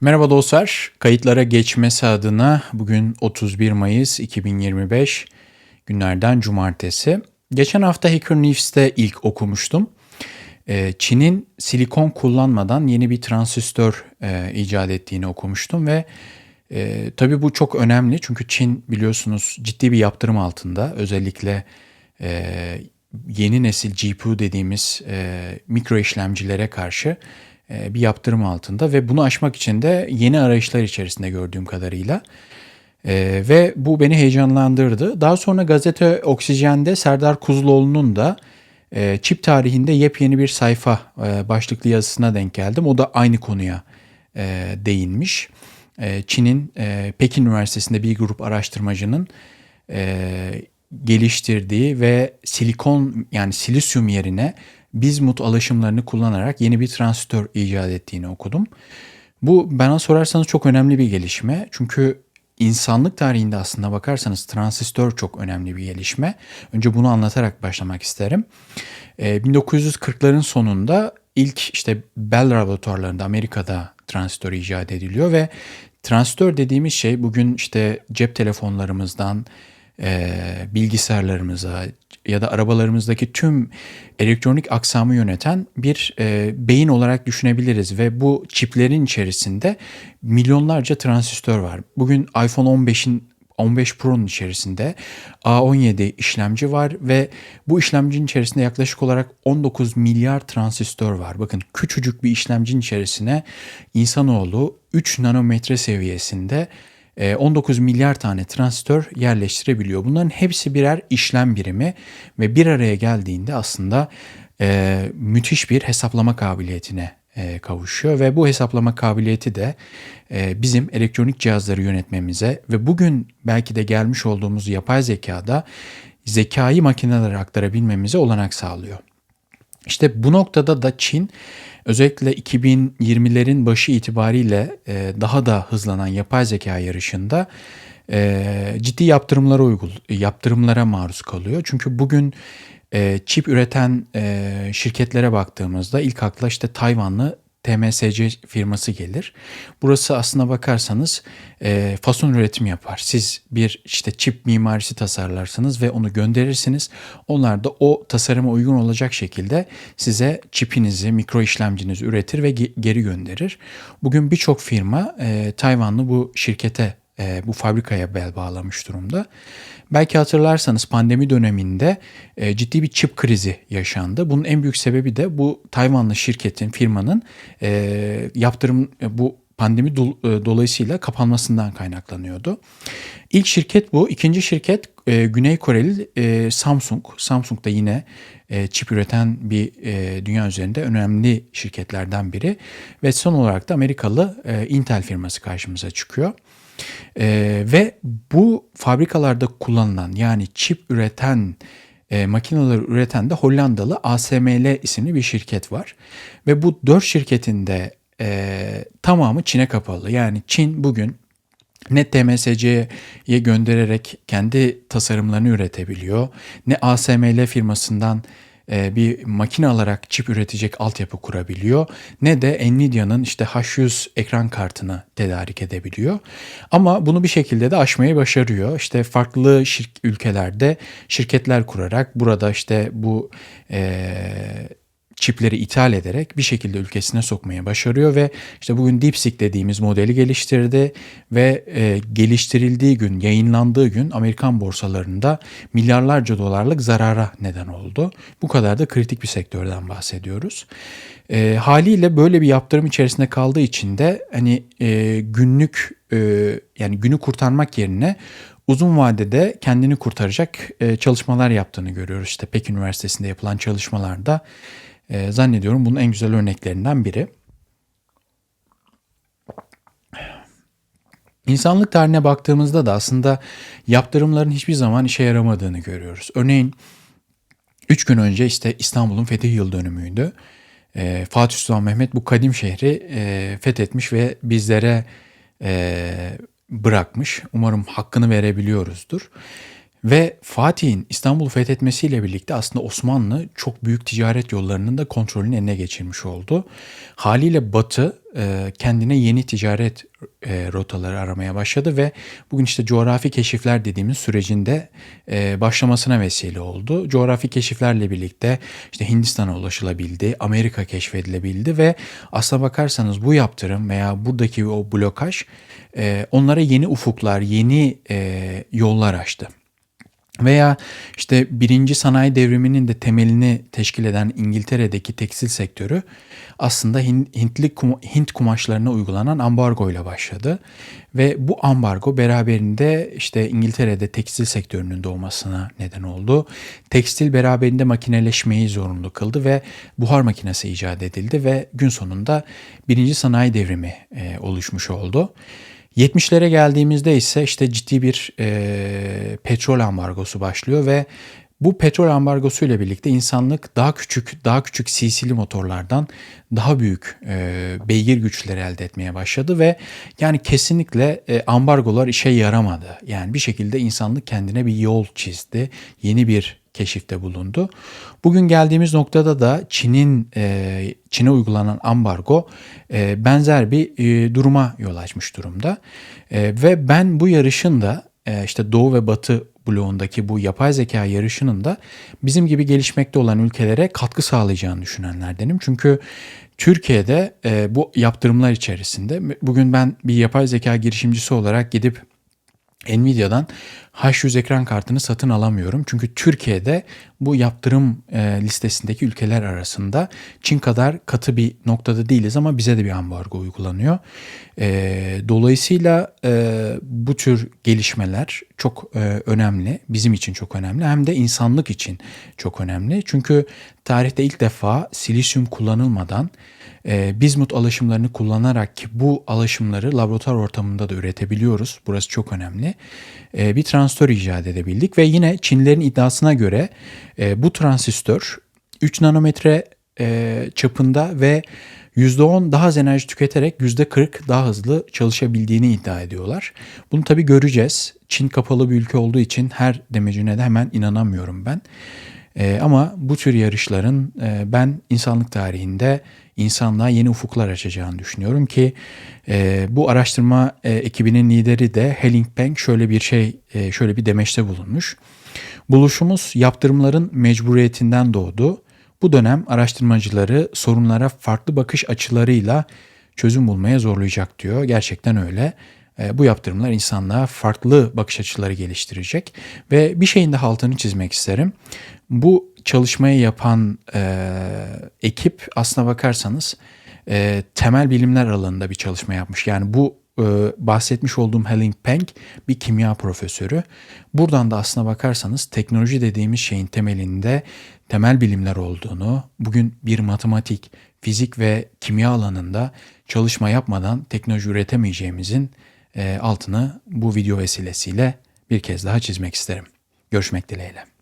Merhaba dostlar. Kayıtlara geçmesi adına bugün 31 Mayıs 2025 günlerden cumartesi. Geçen hafta Hacker News'te ilk okumuştum. Ee, Çin'in silikon kullanmadan yeni bir transistör e, icat ettiğini okumuştum ve e, tabii bu çok önemli çünkü Çin biliyorsunuz ciddi bir yaptırım altında. Özellikle e, yeni nesil GPU dediğimiz e, mikro işlemcilere karşı bir yaptırım altında ve bunu aşmak için de yeni arayışlar içerisinde gördüğüm kadarıyla. E, ve bu beni heyecanlandırdı. Daha sonra gazete Oksijen'de Serdar Kuzuloğlu'nun da e, çip tarihinde yepyeni bir sayfa e, başlıklı yazısına denk geldim. O da aynı konuya e, değinmiş. E, Çin'in e, Pekin Üniversitesi'nde bir grup araştırmacının e, geliştirdiği ve silikon yani silisyum yerine bizmut alaşımlarını kullanarak yeni bir transistör icat ettiğini okudum. Bu bana sorarsanız çok önemli bir gelişme. Çünkü insanlık tarihinde aslında bakarsanız transistör çok önemli bir gelişme. Önce bunu anlatarak başlamak isterim. Ee, 1940'ların sonunda ilk işte Bell laboratuvarlarında Amerika'da transistör icat ediliyor ve transistör dediğimiz şey bugün işte cep telefonlarımızdan e, bilgisayarlarımıza ya da arabalarımızdaki tüm elektronik aksamı yöneten bir e, beyin olarak düşünebiliriz ve bu çiplerin içerisinde milyonlarca transistör var. Bugün iPhone 15'in 15 Pro'nun içerisinde A17 işlemci var ve bu işlemcinin içerisinde yaklaşık olarak 19 milyar transistör var. Bakın küçücük bir işlemcinin içerisine insanoğlu 3 nanometre seviyesinde 19 milyar tane transistör yerleştirebiliyor. Bunların hepsi birer işlem birimi ve bir araya geldiğinde aslında e, müthiş bir hesaplama kabiliyetine e, kavuşuyor ve bu hesaplama kabiliyeti de e, bizim elektronik cihazları yönetmemize ve bugün belki de gelmiş olduğumuz yapay zekada zekayı makinelere aktarabilmemize olanak sağlıyor. İşte bu noktada da Çin özellikle 2020'lerin başı itibariyle e, daha da hızlanan yapay zeka yarışında e, ciddi yaptırımlara uygul yaptırımlara maruz kalıyor. Çünkü bugün e, çip üreten şirketlere baktığımızda ilk akla işte Tayvanlı TMSC firması gelir. Burası aslına bakarsanız e, fason üretim yapar. Siz bir işte çip mimarisi tasarlarsınız ve onu gönderirsiniz. Onlar da o tasarıma uygun olacak şekilde size çipinizi, mikro işlemcinizi üretir ve geri gönderir. Bugün birçok firma e, Tayvanlı bu şirkete e, bu fabrikaya bel bağlamış durumda. Belki hatırlarsanız pandemi döneminde e, ciddi bir çip krizi yaşandı. Bunun en büyük sebebi de bu Tayvanlı şirketin, firmanın e, yaptırım e, bu pandemi do, e, dolayısıyla kapanmasından kaynaklanıyordu. İlk şirket bu. İkinci şirket e, Güney Koreli e, Samsung. Samsung da yine e, çip üreten bir e, dünya üzerinde önemli şirketlerden biri. Ve son olarak da Amerikalı e, Intel firması karşımıza çıkıyor. E, ve bu fabrikalarda kullanılan yani çip üreten e, makineleri üreten de Hollandalı ASML isimli bir şirket var. Ve bu dört şirketin de e, tamamı Çin'e kapalı. Yani Çin bugün ne TMSC'ye göndererek kendi tasarımlarını üretebiliyor, ne ASML firmasından bir makine alarak çip üretecek altyapı kurabiliyor ne de Nvidia'nın işte H100 ekran kartını tedarik edebiliyor. Ama bunu bir şekilde de aşmayı başarıyor. İşte farklı şirk ülkelerde şirketler kurarak burada işte bu e, çipleri ithal ederek bir şekilde ülkesine sokmaya başarıyor ve işte bugün DeepSeek dediğimiz modeli geliştirdi ve e, geliştirildiği gün, yayınlandığı gün Amerikan borsalarında milyarlarca dolarlık zarara neden oldu. Bu kadar da kritik bir sektörden bahsediyoruz. E, haliyle böyle bir yaptırım içerisinde kaldığı için de hani e, günlük e, yani günü kurtarmak yerine uzun vadede kendini kurtaracak e, çalışmalar yaptığını görüyoruz. İşte Pekin Üniversitesi'nde yapılan çalışmalarda e, zannediyorum bunun en güzel örneklerinden biri. İnsanlık tarihine baktığımızda da aslında yaptırımların hiçbir zaman işe yaramadığını görüyoruz. Örneğin 3 gün önce işte İstanbul'un fetih yıl dönümüydü. E, Fatih Sultan Mehmet bu kadim şehri e, fethetmiş ve bizlere e, bırakmış. Umarım hakkını verebiliyoruzdur. Ve Fatih'in İstanbul'u fethetmesiyle birlikte aslında Osmanlı çok büyük ticaret yollarının da kontrolünün eline geçirmiş oldu. Haliyle Batı e, kendine yeni ticaret e, rotaları aramaya başladı ve bugün işte coğrafi keşifler dediğimiz sürecinde e, başlamasına vesile oldu. Coğrafi keşiflerle birlikte işte Hindistan'a ulaşılabildi, Amerika keşfedilebildi ve aslına bakarsanız bu yaptırım veya buradaki o blokaj onlara yeni ufuklar, yeni yollar açtı. Veya işte birinci sanayi devriminin de temelini teşkil eden İngiltere'deki tekstil sektörü aslında Hintli Hint kumaşlarına uygulanan ambargo ile başladı. Ve bu ambargo beraberinde işte İngiltere'de tekstil sektörünün doğmasına neden oldu. Tekstil beraberinde makineleşmeyi zorunlu kıldı ve buhar makinesi icat edildi ve gün sonunda birinci sanayi devrimi e, oluşmuş oldu. 70'lere geldiğimizde ise işte ciddi bir e, petrol ambargosu başlıyor ve bu petrol ambargosu ile birlikte insanlık daha küçük, daha küçük CC'li motorlardan daha büyük e, beygir güçleri elde etmeye başladı ve yani kesinlikle e, ambargolar işe yaramadı. Yani bir şekilde insanlık kendine bir yol çizdi, yeni bir keşifte bulundu. Bugün geldiğimiz noktada da Çin'in e, Çin'e uygulanan ambargo e, benzer bir e, duruma yol açmış durumda. E, ve ben bu yarışın da e, işte Doğu ve Batı bloğundaki bu yapay zeka yarışının da bizim gibi gelişmekte olan ülkelere katkı sağlayacağını düşünenlerdenim. Çünkü Türkiye'de e, bu yaptırımlar içerisinde bugün ben bir yapay zeka girişimcisi olarak gidip Nvidia'dan H100 ekran kartını satın alamıyorum. Çünkü Türkiye'de bu yaptırım e, listesindeki ülkeler arasında Çin kadar katı bir noktada değiliz ama bize de bir ambargo uygulanıyor. E, dolayısıyla e, bu tür gelişmeler çok e, önemli. Bizim için çok önemli. Hem de insanlık için çok önemli. Çünkü tarihte ilk defa silisyum kullanılmadan e, bizmut alaşımlarını kullanarak ki bu alaşımları laboratuvar ortamında da üretebiliyoruz. Burası çok önemli. E, bir transistör icat edebildik ve yine Çinlerin iddiasına göre bu transistör 3 nanometre e, çapında ve %10 daha az enerji tüketerek %40 daha hızlı çalışabildiğini iddia ediyorlar. Bunu tabii göreceğiz. Çin kapalı bir ülke olduğu için her demecine de hemen inanamıyorum ben. E, ama bu tür yarışların e, ben insanlık tarihinde insanlığa yeni ufuklar açacağını düşünüyorum ki e, bu araştırma e, ekibinin lideri de Helling Peng şöyle bir şey, e, şöyle bir demeçte bulunmuş. Buluşumuz yaptırımların mecburiyetinden doğdu. Bu dönem araştırmacıları sorunlara farklı bakış açılarıyla çözüm bulmaya zorlayacak diyor. Gerçekten öyle. E, bu yaptırımlar insanlığa farklı bakış açıları geliştirecek ve bir şeyin de altını çizmek isterim. Bu çalışmayı yapan e, ekip aslına bakarsanız e, temel bilimler alanında bir çalışma yapmış. Yani bu e, bahsetmiş olduğum Helen Peng bir kimya profesörü. Buradan da aslına bakarsanız teknoloji dediğimiz şeyin temelinde temel bilimler olduğunu, bugün bir matematik, fizik ve kimya alanında çalışma yapmadan teknoloji üretemeyeceğimizin e, altını bu video vesilesiyle bir kez daha çizmek isterim. Görüşmek dileğiyle.